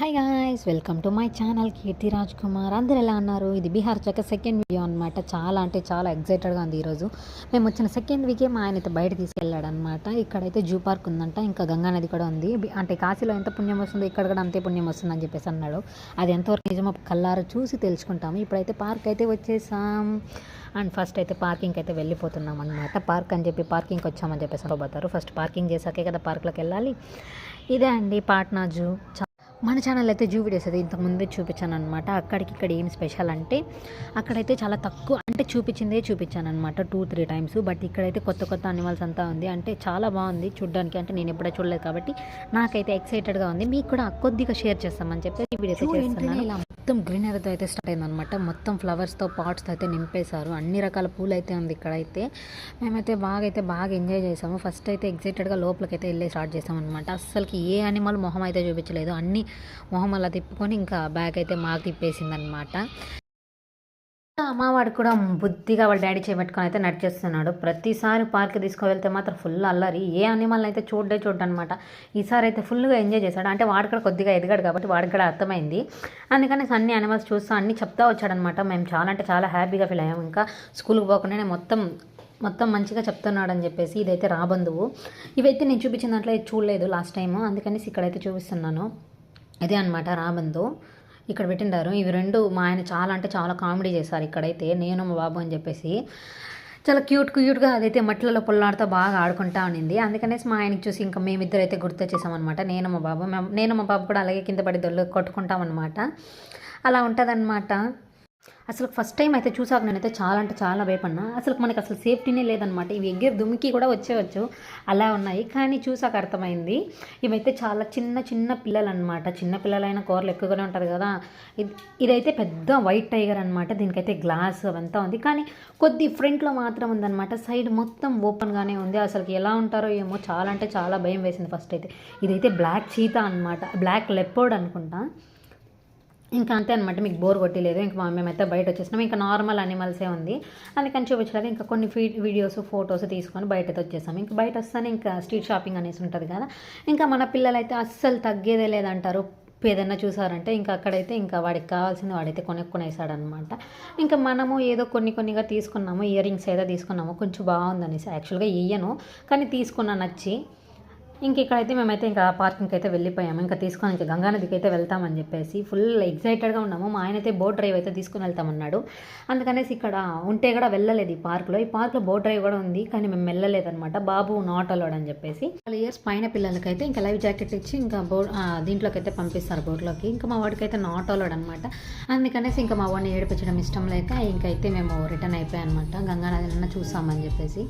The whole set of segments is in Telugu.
Hi guys welcome to my channel Keerthi Raj Kumar అందరు ఎలా అన్నారు ఇది బీహార్ చక్క సెకండ్ వీడియో అనమాట చాలా అంటే చాలా ఎగ్జైటెడ్గా ఉంది ఈరోజు. మేము వచ్చిన సెకండ్ వీకే మా ఆయన అయితే బయట తీసుకెళ్ళాడు అనమాట ఇక్కడైతే జూ పార్క్ ఉందంట ఇంకా గంగా నది కూడా ఉంది. అంటే కాశీలో ఎంత పుణ్యం వస్తుందో ఇక్కడ కూడా అంతే పుణ్యం వస్తుందని చెప్పేసి అన్నాడు. అది ఎంతవరకు నిజమో కల్లారు చూసి తెలుసుకుంటాము. ఇప్పుడైతే పార్క్ అయితే వచ్చేసాం. అండ్ ఫస్ట్ అయితే పార్కింగ్కి అయితే వెళ్ళిపోతున్నాం అనమాట పార్క్ అని చెప్పి పార్కింగ్కి వచ్చామని చెప్పేసి అనుకోబోతారు. ఫస్ట్ పార్కింగ్ చేశాకే కదా పార్క్లోకి వెళ్ళాలి. ఇదే అండి పాట్నా జూ మన ఛానల్ అయితే జూ వీడియోస్ అయితే ఇంతకు ముందే చూపించాను అనమాట అక్కడికి ఇక్కడ ఏం స్పెషల్ అంటే అక్కడైతే చాలా తక్కువ అంటే చూపించిందే చూపించాను అనమాట టూ త్రీ టైమ్స్ బట్ ఇక్కడైతే కొత్త కొత్త అనిమల్స్ అంతా ఉంది. అంటే చాలా బాగుంది చూడడానికి. అంటే నేను ఎప్పుడూ చూడలేదు కాబట్టి నాకైతే ఎక్సైటెడ్గా ఉంది. మీకు కూడా కొద్దిగా షేర్ చేస్తామని చెప్పి ఈ వీడియో చేస్తున్నాను. ఇలా మొత్తం గ్రీనరీతో అయితే స్టార్ట్ అయిందనమాట మొత్తం ఫ్లవర్స్తో పాట్స్తో అయితే నింపేశారు. అన్ని రకాల పూలు అయితే ఉంది ఇక్కడైతే. మేమైతే బాగా అయితే బాగా ఎంజాయ్ చేసాము. ఫస్ట్ అయితే ఎగ్జైటెడ్గా లోపలికి అయితే వెళ్ళి స్టార్ట్ చేసాం అనమాట అస్సలకి ఏ అనిమల్ మొహం అయితే చూపించలేదు. అన్ని మొహం అలా తిప్పుకొని ఇంకా బ్యాగ్ అయితే మాకు తిప్పేసింది అనమాట అమ్మవాడు కూడా బుద్ధిగా వాళ్ళ డాడీ చేపెట్టుకొని అయితే నడిచేస్తున్నాడు. ప్రతిసారి పార్క్ తీసుకువెళ్తే మాత్రం ఫుల్ అల్లరి. ఏ అనిమల్ అయితే చూడ్డే చూడ్డనమాట ఈసారి అయితే ఫుల్గా ఎంజాయ్ చేశాడు. అంటే వాడు కూడా కొద్దిగా ఎదిగాడు కాబట్టి వాడికి కూడా అర్థమైంది. అందుకని అన్ని అనిమల్స్ చూస్తూ అన్ని చెప్తా వచ్చాడనమాట మేము చాలా అంటే చాలా హ్యాపీగా ఫీల్ అయ్యాము ఇంకా స్కూల్కి పోకుండానే మొత్తం మొత్తం మంచిగా చెప్తున్నాడని చెప్పేసి ఇదైతే రాబందువు. ఇవైతే నేను చూపించిన దాంట్లో చూడలేదు లాస్ట్ టైం అందుకని ఇక్కడైతే చూపిస్తున్నాను. ఇదే అనమాట రాబందు. ఇక్కడ పెట్టిండారు. ఇవి రెండు మా ఆయన చాలా అంటే చాలా కామెడీ చేశారు ఇక్కడైతే. నేను మా బాబు అని చెప్పేసి చాలా క్యూట్ క్యూట్గా అదైతే మట్టిలలో పొల్లాడుతూ బాగా ఆడుకుంటా ఉండింది. అందుకనేసి మా ఆయనకి చూసి ఇంకా మేమిద్దరు అయితే గుర్తొచ్చేసామన్నమాట నేను మా బాబు మేము- నేను మా బాబు కూడా అలాగే కింద పడి దొల్లు కొట్టుకుంటామన్నమాట. అలా ఉంటుందన్నమాట. అసలు ఫస్ట్ టైం అయితే చూసాక నేనైతే చాలా అంటే చాలా భయపడినా. అసలు మనకి అసలు సేఫ్టీనే లేదనమాట ఇవి ఎగ్గర దుమికి కూడా వచ్చేవచ్చు అలా ఉన్నాయి. కానీ చూసాక అర్థమైంది. ఇవైతే చాలా చిన్న చిన్న పిల్లలు అనమాట చిన్న పిల్లలైన కూరలు ఎక్కువగానే ఉంటుంది కదా. ఇది ఇదైతే పెద్ద వైట్ టైగర్ అనమాట దీనికైతే గ్లాస్ అవంతా ఉంది. కానీ కొద్ది ఫ్రంట్లో మాత్రం ఉందన్నమాట. సైడ్ మొత్తం ఓపెన్గానే ఉంది. అసలుకి ఎలా ఉంటారో ఏమో చాలా అంటే చాలా భయం వేసింది ఫస్ట్ అయితే. ఇదైతే బ్లాక్ చీత అనమాట బ్లాక్ లెపోర్డ్ అనుకుంటా. ఇంకా అంతే అనమాట మీకు బోర్ కొట్టలేదు ఇంకా మేమైతే బయట వచ్చేసినాం. ఇంకా నార్మల్ అనిమల్సే ఉంది. అందుకని చూపించలేదు. ఇంకా కొన్ని వీడియోస్ ఫొటోస్ తీసుకొని బయటతో వచ్చేసాం. ఇంకా బయట వస్తానే ఇంకా స్ట్రీట్ షాపింగ్ అనేసి ఉంటుంది కదా. ఇంకా మన పిల్లలైతే అస్సలు తగ్గేదే లేదంటారు. ఏదైనా చూసారంటే ఇంకా అక్కడైతే ఇంకా వాడికి కావాల్సింది వాడైతే కొనుక్కునేసాడనమాట ఇంకా మనము ఏదో కొన్ని కొన్నిగా తీసుకున్నాము ఇయర్ రింగ్స్ ఏదో తీసుకున్నాము. కొంచెం బాగుందనేసి యాక్చువల్గా ఇయ్యను. కానీ తీసుకున్నా నచ్చి ఇంక ఇక్కడైతే మేమైతే ఇంకా పార్కింగ్కి అయితే వెళ్ళిపోయాము. ఇంకా తీసుకొని ఇంకా గంగా నదికి అయితే వెళ్తామని చెప్పేసి ఫుల్ ఎగ్జైటెడ్గా ఉన్నాము. మా ఆయన అయితే బోట్ డ్రైవ్ అయితే తీసుకుని వెళ్తామన్నాడు. అందుకనేసి ఇక్కడ ఉంటే కూడా వెళ్ళలేదు ఈ పార్క్లో ఈ పార్క్లో బోట్ డ్రైవ్ కూడా ఉంది కానీ మేము వెళ్ళలేదన్నమాట. బాబు నాట్ అలోడ్ అని చెప్పేసి. వాళ్ళ ఇయర్స్ పైన పిల్లలకైతే ఇంకా లైవ్ జాకెట్ ఇచ్చి ఇంకా బోట్ దీంట్లోకి అయితే పంపిస్తారు బోట్లోకి ఇంకా మా వాడికి అయితే నాట్ అలోడ్ అనమాట అందుకనేసి ఇంకా మా వాడిని ఏడిపించడం ఇష్టం లేక ఇంకైతే మేము రిటర్న్ అయిపోయాయి అనమాట గంగా నది చూసామని చెప్పేసి.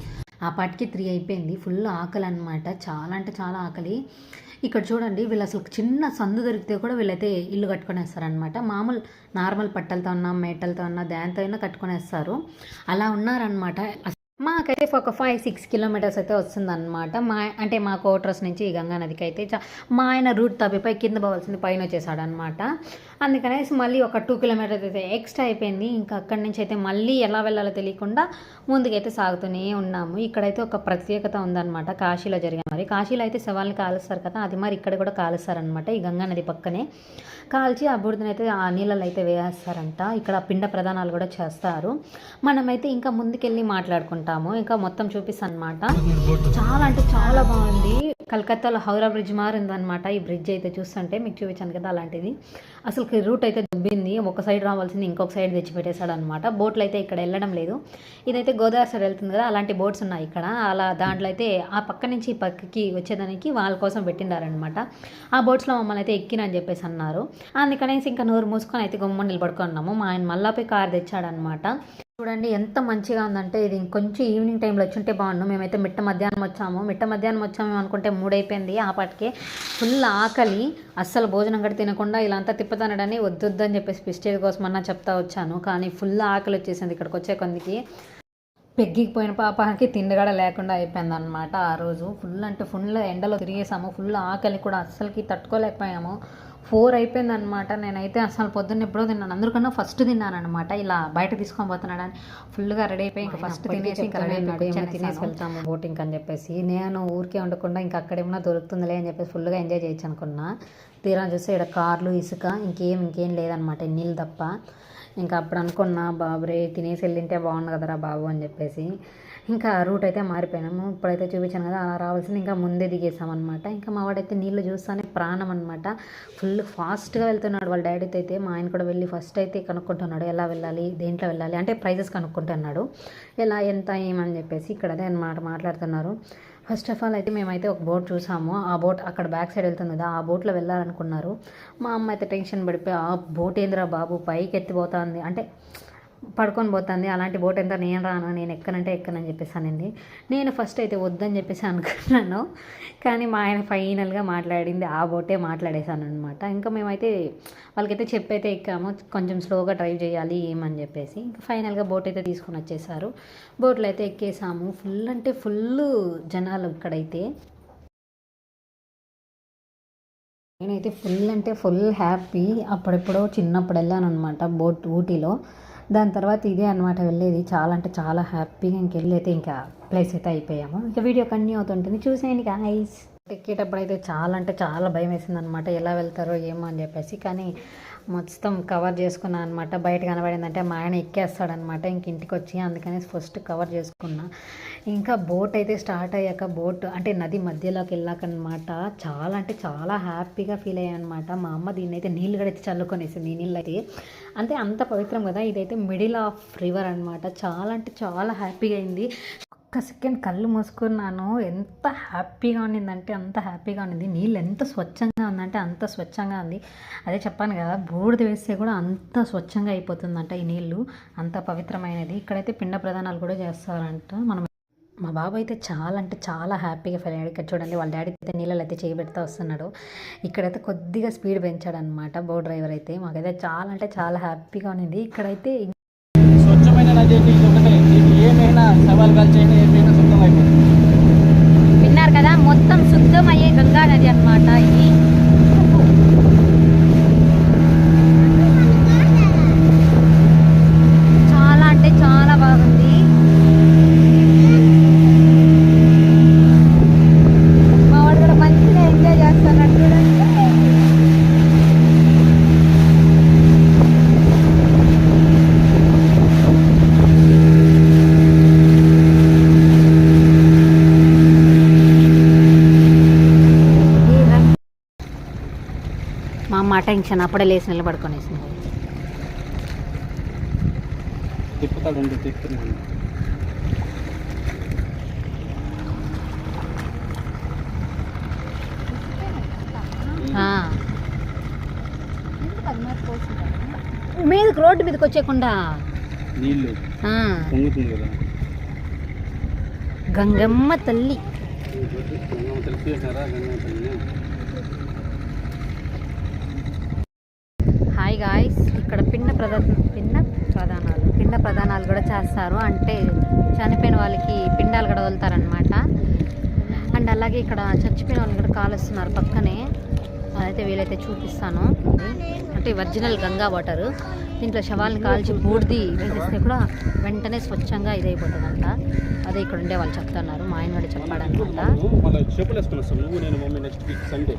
ఆ పాటికి త్రీ అయిపోయింది. ఫుల్ ఆకలి అనమాట చాలా అంటే చాలా ఆకలి. ఇక్కడ చూడండి వీళ్ళు అసలు చిన్న సందు దొరికితే కూడా వీళ్ళైతే ఇల్లు కట్టుకునేస్తారనమాట మామూలు నార్మల్ పట్టలతో ఉన్నా మేటలతో ఉన్నా దానితో అయినా కట్టుకునేస్తారు. అలా ఉన్నారనమాట మాకైతే ఒక ఫైవ్ సిక్స్ కిలోమీటర్స్ అయితే వస్తుందన్నమాట. మా అంటే మా కోట్రస్ నుంచి ఈ గంగా నదికి అయితే చా- మా ఆయన రూట్ తప్పిపోయి కింద పోవాల్సింది పైన వచ్చేసాడనమాట అందుకనేసి మళ్ళీ ఒక టూ కిలోమీటర్స్ అయితే ఎక్స్ట్రా అయిపోయింది. ఇంకా అక్కడి నుంచి అయితే మళ్ళీ ఎలా వెళ్ళాలో తెలియకుండా ముందుకైతే సాగుతూనే ఉన్నాము. ఇక్కడైతే ఒక ప్రత్యేకత ఉందన్నమాట కాశీలో జరిగిన మరి. కాశీలో అయితే శవాల్ని కాలుస్తారు కదా అది మరి ఇక్కడ కూడా కాలుస్తారనమాట ఈ గంగా నది పక్కనే. కాల్చి ఆ బూడిదనైతే ఆ నీళ్ళలో అయితే వేస్తారంట ఇక్కడ పిండ ప్రదానాలు కూడా చేస్తారు. మనమైతే ఇంకా ముందుకెళ్ళి మాట్లాడుకుంటాం. మాట్లాడుకుంటాము ఇంకా మొత్తం చూపిస్తాను అనమాట చాలా అంటే చాలా బాగుంది. కలకత్తాలో హౌరా బ్రిడ్జ్ మారిందనమాట. ఈ బ్రిడ్జ్ అయితే చూస్తుంటే మీకు చూపించాను కదా అలాంటిది. అసలు రూట్ అయితే దుబ్బింది. ఒక సైడ్ రావాల్సింది ఇంకొక సైడ్ తెచ్చి పెట్టేశాడు అనమాట బోట్లు అయితే ఇక్కడ వెళ్ళడం లేదు. ఇదైతే గోదావరి సైడ్ వెళ్తుంది కదా అలాంటి బోట్స్ ఉన్నాయి ఇక్కడ. అలా దాంట్లో అయితే ఆ పక్క నుంచి ఈ పక్కకి వచ్చేదానికి వాళ్ళ కోసం పెట్టిండారనమాట. ఆ బోట్స్లో మమ్మల్ని అయితే ఎక్కినని చెప్పేసి అన్నారు. అందుకనేసి ఇంకా నోరు మూసుకొని అయితే గుమ్మని నిలబడుకున్నాము. మా ఆయన మళ్ళా పోయి కార్ తెచ్చాడనమాట. చూడండి ఎంత మంచిగా ఉందంటే ఇది ఇంకొంచెం ఈవినింగ్ టైంలో వచ్చి ఉంటే బాగుండు. మేమైతే మిట్ట మధ్యాహ్నం వచ్చాము. మిట్ట మధ్యాహ్నం వచ్చాము అనుకుంటే మూడైపోయింది ఆ పాటికే. ఫుల్ ఆకలి. అస్సలు భోజనం గడి తినకుండా ఇలా అంతా తిప్పుతానడని వద్దొద్దని చెప్పేసి పిస్టేజ్ కోసం అన్నా చెప్తా వచ్చాను. కానీ ఫుల్ ఆకలి వచ్చేసింది ఇక్కడికి వచ్చే కొందికి. పెగ్గిపోయిన పాపానికి తిండిగడ లేకుండా అయిపోయింది అనమాట ఆ రోజు. ఫుల్ అంటే ఫుల్ ఎండలో తిరిగేసాము. ఫుల్ ఆకలి కూడా అస్సలకి తట్టుకోలేకపోయాము. ఫోర్ అయిపోయింది అనమాట నేనైతే అసలు పొద్దున్న ఎప్పుడో తిన్నాను. అందరికన్నా ఫస్ట్ తిన్నాను అనమాట ఇలా బయట తీసుకొని పోతున్నాడని ఫుల్గా రెడీ అయిపోయి ఇంకా ఫస్ట్ తినేసి ఇంకా రెడీ అయిపోయి తినేసి వెళ్తాము బోటింగ్ అని చెప్పేసి. నేను ఊరికే ఉండకుండా ఇంకా అక్కడేమన్నా దొరుకుతుందిలే అని చెప్పేసి ఫుల్గా ఎంజాయ్ చేయొచ్చు అనుకున్నా. తీరా చూస్తే ఇక్కడ కార్లు ఇసుక ఇంకేం ఇంకేం లేదనమాట నీళ్ళు తప్ప. ఇంకా అప్పుడు అనుకున్నా బాబురే తినేసి వెళ్ళింటే బాగుండు కదరా బాబు అని చెప్పేసి. ఇంకా రూట్ అయితే మారిపోయినాము. ఇప్పుడైతే చూపించాను కదా అలా రావాల్సింది ఇంకా ముందే దిగేసామన్నమాట. ఇంకా మా వాడైతే నీళ్ళు చూస్తానే ప్రాణం అనమాట ఫుల్ ఫాస్ట్గా వెళ్తున్నాడు వాళ్ళ డాడీతో అయితే మా ఆయన కూడా వెళ్ళి ఫస్ట్ అయితే కనుక్కుంటున్నాడు ఎలా వెళ్ళాలి దేంట్లో వెళ్ళాలి అంటే ప్రైజెస్ కనుక్కుంటున్నాడు. ఎలా ఎంత ఏమని చెప్పేసి ఇక్కడ అదే అనమాట మాట్లాడుతున్నారు. ఫస్ట్ ఆఫ్ ఆల్ అయితే మేమైతే ఒక బోట్ చూసాము. ఆ బోట్ అక్కడ బ్యాక్ సైడ్ వెళ్తుంది కదా ఆ బోట్లో వెళ్ళాలనుకున్నారు. మా అమ్మ అయితే టెన్షన్ పడిపోయి ఆ బోట్ ఏందిరా బాబు పైకి ఎత్తిపోతుంది అంటే పడుకొని పోతుంది. అలాంటి బోట్ ఎంత నేను రాను నేను ఎక్కనంటే ఎక్కనని చెప్పేసానండి. నేను ఫస్ట్ అయితే వద్దని చెప్పేసి అనుకున్నాను. కానీ మా ఆయన ఫైనల్గా మాట్లాడింది. ఆ బోటే మాట్లాడేశాను అనమాట ఇంకా మేమైతే వాళ్ళకైతే చెప్పైతే ఎక్కాము. కొంచెం స్లోగా డ్రైవ్ చేయాలి ఏమని చెప్పేసి ఇంకా ఫైనల్గా బోట్ అయితే తీసుకొని వచ్చేసారు. బోట్లో అయితే ఎక్కేసాము. ఫుల్ అంటే ఫుల్ జనాలు ఇక్కడైతే. నేనైతే ఫుల్ అంటే ఫుల్ హ్యాపీ అప్పుడెప్పుడో చిన్నప్పుడు వెళ్ళాను అనమాట బోట్ ఊటీలో. దాని తర్వాత ఇదే అనమాట వెళ్ళేది. చాలా అంటే చాలా హ్యాపీగా ఇంకెళ్ళైతే ఇంకా ప్లేస్ అయితే అయిపోయాము. ఇంకా వీడియో కంటిన్యూ అవుతుంటుంది. చూసేయండి ఐస్ ఎక్కేటప్పుడు అయితే చాలా అంటే చాలా భయం వేసింది అనమాట ఎలా వెళ్తారో ఏమో అని చెప్పేసి. కానీ మొత్తం కవర్ చేసుకున్నాను అనమాట బయట కనబడిందంటే మా ఆయన ఎక్కేస్తాడనమాట ఇంక ఇంటికి వచ్చి అందుకని ఫస్ట్ కవర్ చేసుకున్నా. ఇంకా బోట్ అయితే స్టార్ట్ అయ్యాక బోట్ అంటే నది మధ్యలోకి వెళ్ళాక అనమాట చాలా అంటే చాలా హ్యాపీగా ఫీల్ అయ్యాను అనమాట మా అమ్మ దీన్ని అయితే నీళ్ళు కూడా అయితే చల్లుకొనేసింది ఈ నీళ్ళు అయితే. అంటే అంత పవిత్రం కదా ఇదైతే మిడిల్ ఆఫ్ రివర్ అనమాట చాలా అంటే చాలా హ్యాపీగా అయింది. ఒక్క సెకండ్ కళ్ళు మూసుకున్నాను. ఎంత హ్యాపీగా ఉన్నిందంటే అంత హ్యాపీగా ఉన్నింది. నీళ్ళు ఎంత స్వచ్ఛంగా ఉందంటే అంత స్వచ్ఛంగా ఉంది. అదే చెప్పాను కదా బూడిద వేస్తే కూడా అంత స్వచ్ఛంగా అయిపోతుందంట ఈ నీళ్ళు. అంత పవిత్రమైనది. ఇక్కడైతే పిండ ప్రదానాలు కూడా చేస్తారంట. మనం మా బాబు అయితే చాలా అంటే చాలా హ్యాపీగా ఫీల్ అయ్యాడు ఇక్కడ చూడండి వాళ్ళ డాడీ అయితే నీళ్ళలో అయితే చేయబెడతా వస్తున్నాడు. ఇక్కడైతే కొద్దిగా స్పీడ్ పెంచాడు అనమాట బో డ్రైవర్ అయితే. మాకైతే చాలా అంటే చాలా హ్యాపీగా ఉన్నింది. ఇక్కడైతే స్వచ్ఛమైన నది అయితే ఇది ఒకటే నీకు ఏమైనా సవాల్ కలిచైనా ఏమైనా శుద్ధం అయిపోతుంది విన్నారు కదా మొత్తం శుద్ధమయ్యే గంగా నది అనమాట ఇది చాలా అంటే చాలా బాగుంది మా వాడు కూడా మంచిగా ఎంజాయ్ చేస్తున్నాడు చూడండి మా అమ్మ టెన్షన్ అప్పుడే లేచి నిలబడుకొనేసింది. తిప్పుతున్నాడు ఆ. మీదకి రోడ్డు మీదకి వచ్చేకుండా నీళ్ళు ఆ, పొంగుతుంది కదా. గంగమ్మ తల్లి. గంగమ్మ తల్లి గంగమ్మ హాయ్ గాయ్స్ ఇక్కడ పిండ ప్రదా పిండ ప్రధానాలు పిండ ప్రధానాలు కూడా చేస్తారు. అంటే చనిపోయిన వాళ్ళకి పిండాలు కూడా వదులుతారనమాట అండ్ అలాగే ఇక్కడ చచ్చిపోయిన వాళ్ళు కూడా కాలుస్తున్నారు పక్కనే. అదైతే వీలైతే చూపిస్తాను. అంటే ఒరిజినల్ గంగా వాటర్. దీంట్లో శవాల్ని కాల్చి బూడిది వేసేస్తే కూడా వెంటనే స్వచ్ఛంగా ఇదైపోతుందంట. అదే ఇక్కడ ఉండే వాళ్ళు చెప్తున్నారు. మా ఆయన కూడా చెప్పాడనమాట మళ్ళీ చెప్పులు వేసుకుని వస్తాం నువ్వు నేను మమ్మీ నెక్స్ట్ వీక్ సండే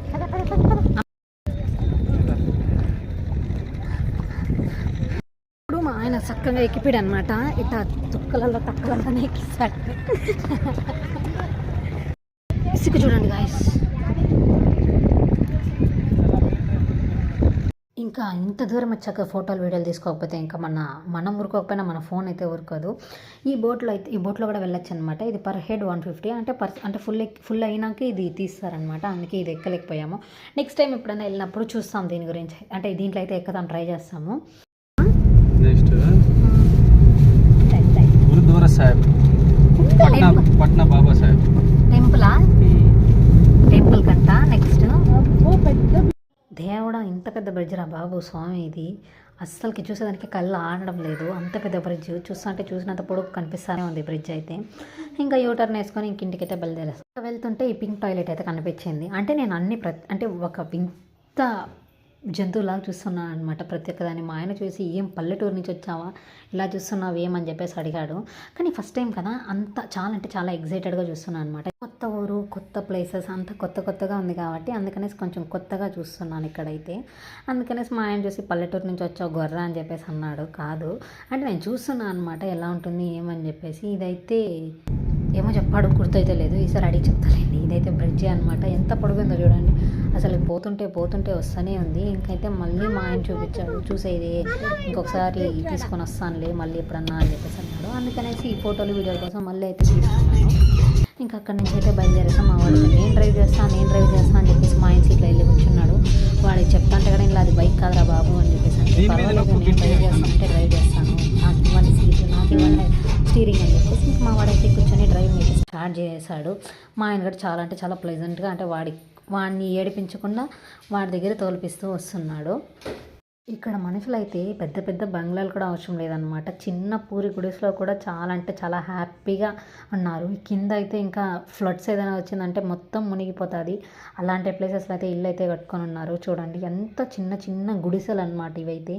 ఇప్పుడు మా ఆయన చక్కగా ఎక్కిపోయాడు అనమాట ఇట్లా తుక్కలలో తక్కలలోనే ఎక్కిస్తాడు. ఇసుక చూడండి గాయస్ ఇంకా ఇంత దూరం వచ్చాక ఫోటోలు వీడియోలు తీసుకోకపోతే ఇంకా మన మనం ఉరుకోకపోయినా మన ఫోన్ అయితే ఉరకదు ఈ బోట్లో అయితే ఈ బోట్లో కూడా వెళ్ళొచ్చు అనమాట ఇది పర్ హెడ్ వన్ ఫిఫ్టీ. అంటే పర్ అంటే ఫుల్ ఫుల్ అయినాక ఇది తీస్తారనమాట. అందుకే ఇది ఎక్కలేకపోయాము. నెక్స్ట్ టైం ఎప్పుడైనా వెళ్ళినప్పుడు చూస్తాం దీని గురించి. అంటే దీంట్లో అయితే ఎక్కదాం ట్రై చేస్తాము. నెక్స్ట్. గురుద్వారా సాహెబ్ పట్నా పట్నా బాబా సాహెబ్ టెంపులా టెంపుల్ కంట నెక్స్ట్. దేవుడా ఇంత పెద్ద బ్రిడ్జ్ రా బాబు స్వామి ఇది. అస్సలకి చూసేదానికి కళ్ళు ఆడడం లేదు. అంత పెద్ద బ్రిడ్జ్. చూస్తుంటే చూసినంత పొడుగు కనిపిస్తూనే ఉంది బ్రిడ్జ్ అయితే. ఇంకా యూటర్న్ వేసుకొని ఇంక ఇంటికైతే బయలుదేరేస్తాం. వెళ్తుంటే ఈ పింక్ టాయిలెట్ అయితే కనిపించింది. అంటే నేను అన్ని ప్ర అంటే ఒక వింత జంతువులాగా చూస్తున్నాను అనమాట ప్రతి ఒక్కదాన్ని మా ఆయన చూసి ఏం పల్లెటూరు నుంచి వచ్చావా? ఇలా చూస్తున్నావు ఏమని చెప్పేసి అడిగాడు. కానీ ఫస్ట్ టైం కదా అంత చాలా అంటే చాలా ఎగ్జైటెడ్గా చూస్తున్నాను అనమాట కొత్త ఊరు కొత్త ప్లేసెస్ అంత కొత్త కొత్తగా ఉంది కాబట్టి అందుకనేసి కొంచెం కొత్తగా చూస్తున్నాను ఇక్కడైతే. అందుకనేసి మా ఆయన చూసి పల్లెటూరు నుంచి వచ్చావు గొర్రె అని చెప్పేసి అన్నాడు. కాదు. అంటే నేను చూస్తున్నాను అనమాట ఎలా ఉంటుంది ఏమని చెప్పేసి. ఇదైతే ఏమో చెప్పాడు గుర్తయితే లేదు. ఈసారి అడిగి చెప్తానండి ఇదైతే బ్రిడ్జ్ అనమాట ఎంత పొడుగుందో చూడండి. అసలు పోతుంటే పోతుంటే వస్తూనే ఉంది. ఇంకైతే మళ్ళీ మా ఆయన చూపించాడు. చూసేది ఇంకొకసారి తీసుకొని వస్తానులే మళ్ళీ ఎప్పుడన్నా అని చెప్పేసి అన్నాడు. అందుకనేసి ఈ ఫోటోలు వీడియోల కోసం మళ్ళీ అయితే తీసుకున్నాను. ఇంకా అక్కడి నుంచి అయితే బయలుదేరేసాం మా వాడికి నేను డ్రైవ్ చేస్తాను నేను డ్రైవ్ చేస్తాను అని చెప్పేసి మా ఆయన సీట్లో వెళ్ళి కూర్చున్నాడు. వాడికి చెప్తాంటే కూడా ఇలా అది బైక్ కాదురా బాబు అని చెప్పేసి అంటే పర్వాలేదు నేను డ్రైవ్ గిట్టి చేస్తానంటే డ్రైవ్ చేస్తాను. నాకు ఇవ్వండి సీట్ నాకు ఇవ్వండి స్టీరింగ్ అని చెప్పేసి మా వాడైతే కూర్చొని డ్రైవింగ్ అయితే స్టార్ట్ చేశాడు మా ఆయన కూడా చాలా అంటే చాలా ప్లెజెంట్గా అంటే వాడి వాడిని ఏడిపించకుండా వాడి దగ్గర తోలిపిస్తూ వస్తున్నాడు. ఇక్కడ మనుషులు అయితే పెద్ద పెద్ద బంగ్లాలు కూడా అవసరం లేదనమాట చిన్న పూరి గుడిసెలో కూడా చాలా అంటే చాలా హ్యాపీగా ఉన్నారు. కింద అయితే ఇంకా ఫ్లడ్స్ ఏదైనా వచ్చిందంటే మొత్తం మునిగిపోతుంది. అలాంటి ప్లేసెస్లో అయితే ఇల్లు అయితే కట్టుకొని ఉన్నారు. చూడండి ఎంత చిన్న చిన్న గుడిసెలు అనమాట ఇవైతే.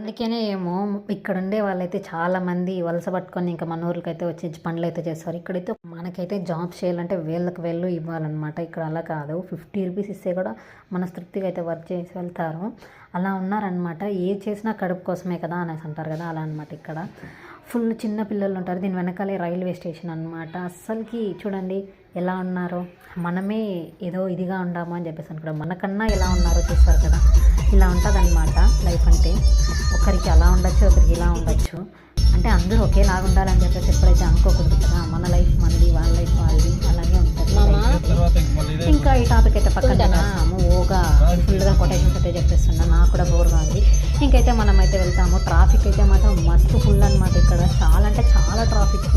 అందుకనే ఏమో ఇక్కడ ఉండే వాళ్ళైతే చాలా మంది వలస పట్టుకొని ఇంకా మన ఊరికి అయితే వచ్చి పనులు అయితే చేస్తారు. ఇక్కడైతే మనకైతే జాబ్ చేయాలంటే వేళ్ళకి వేళ్ళు ఇవ్వాలన్నమాట. ఇక్కడ అలా కాదు. ఫిఫ్టీ రూపీస్ ఇస్తే కూడా మనస్తృప్తిగా అయితే వర్క్ చేసి వెళ్తారు. అలా ఉన్నారనమాట ఏ చేసినా కడుపు కోసమే కదా అనేసి అంటారు కదా అలా అనమాట ఇక్కడ. ఫుల్ చిన్న పిల్లలు ఉంటారు. దీని వెనకాలే రైల్వే స్టేషన్ అనమాట అస్సలకి చూడండి ఎలా ఉన్నారో. మనమే ఏదో ఇదిగా ఉండాము అని చెప్పేసి అనుకుంటాం మనకన్నా ఎలా ఉన్నారో చూస్తారు కదా. ఇలా ఉంటుంది అనమాట లైఫ్ అంటే. ఒకరికి అలా ఉండొచ్చు ఒకరికి ఇలా ఉండొచ్చు. అంటే అందరూ ఒకేలాగా ఉండాలని చెప్పేసి ఎప్పుడైతే అనుకోకూడదు కదా మన లైఫ్ మనది వాళ్ళ లైఫ్ వాళ్ళది అలాగే ఉంటుంది. ఇంక ఈ టాపిక్ అయితే పక్కన. ఓగా ఫుల్గా కొటేషన్స్ అయితే చెప్పేస్తున్నా నాకు కూడా బోర్గా ఉంది. ఇంకైతే మనం అయితే వెళ్తాము. ట్రాఫిక్ అయితే మాత్రం మస్తు ఫుల్ అనమాట ఇక్కడ. చాలా అంటే చాలా ట్రాఫిక్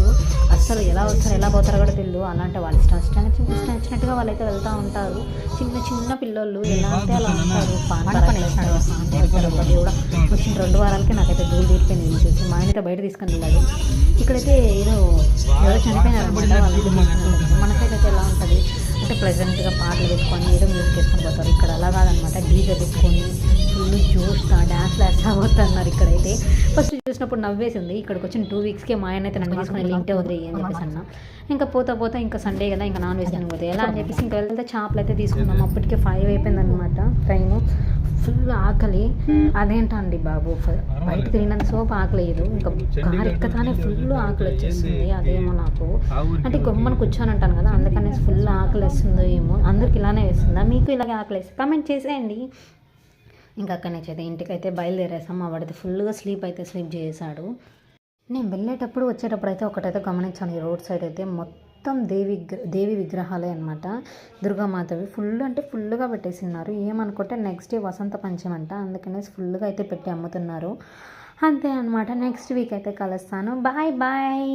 అసలు ఎలా వస్తారు ఎలా పోతారో కూడా తెలియదు అలాంటి వాళ్ళు ఇష్టం ఇష్టంగా చిన్న ఇష్టం వచ్చినట్టుగా వాళ్ళైతే వెళ్తూ ఉంటారు. చిన్న చిన్న పిల్లోళ్ళు ఎలా అంటే అలా ఉంటారు కూడా వచ్చిన రెండు వారాలకి నాకైతే దూలు తీరిపోయింది చూసి. మా ఆయనతో బయట తీసుకొని వెళ్ళాడు ఇక్కడైతే ఏదో ఎవరో చనిపోయినారనమాట వాళ్ళకి మన సైడ్ అయితే ఎలా ఉంటుంది అంటే ప్లెజెంట్గా పాటలు పెట్టుకొని ఏదో మ్యూజిక్ వేసుకొని పోతారు. ఇక్కడ అలా కాదనమాట. డీజే పెట్టుకొని ఫుల్ చూస్తా డ్యాన్స్లు వేస్తా పోతున్నారు ఇక్కడైతే. ఫస్ట్ చూసినప్పుడు నవ్వేసింది. ఇక్కడికి వచ్చిన టూ వీక్స్కే మా ఆయన అయితే నన్ను తీసుకొని ఇంటే వదిలే అని చెప్పేసి అన్న. ఇంకా పోతా పోతా ఇంకా సండే కదా ఇంకా నాన్ వెజ్ తినకపోతే ఎలా అని చెప్పేసి ఇంకా వెళ్తే చేపలు అయితే తీసుకున్నాం. అప్పటికే ఫైవ్ అయిపోయింది అనమాట టైము ఫుల్ ఆకలి. అదేంటండి బాబు? బయట తిరిగినంత సోపు ఆకలేదు. ఇంకా కారు ఎక్కతానే ఫుల్ ఆకలి వచ్చేస్తుంది అదేమో నాకు. అంటే గొమ్మని కూర్చొని ఉంటాను కదా అందుకనే ఫుల్ ఆకలి వేస్తుందో ఏమో. అందరికి ఇలానే వేస్తుందా? మీకు ఇలాగే ఆకలి వేస్తుంది? కమెంట్ చేసేయండి. ఇంకా అక్కడి నుంచి అయితే ఇంటికైతే బయలుదేరేసాం. మా వాడితే ఫుల్గా స్లీప్ అయితే స్లీప్ చేశాడు నేను వెళ్ళేటప్పుడు వచ్చేటప్పుడు అయితే ఒకటైతే గమనించాను ఈ రోడ్ సైడ్ అయితే మొత్తం దేవి దేవి విగ్రహాలే అనమాట దుర్గామాతవి ఫుల్ అంటే ఫుల్గా పెట్టేసిన్నారు. ఏమనుకుంటే నెక్స్ట్ డే వసంత పంచమి అంట. అందుకనేసి ఫుల్గా అయితే పెట్టి అమ్ముతున్నారు. అంతే అనమాట నెక్స్ట్ వీక్ అయితే కలుస్తాను. Bye bye.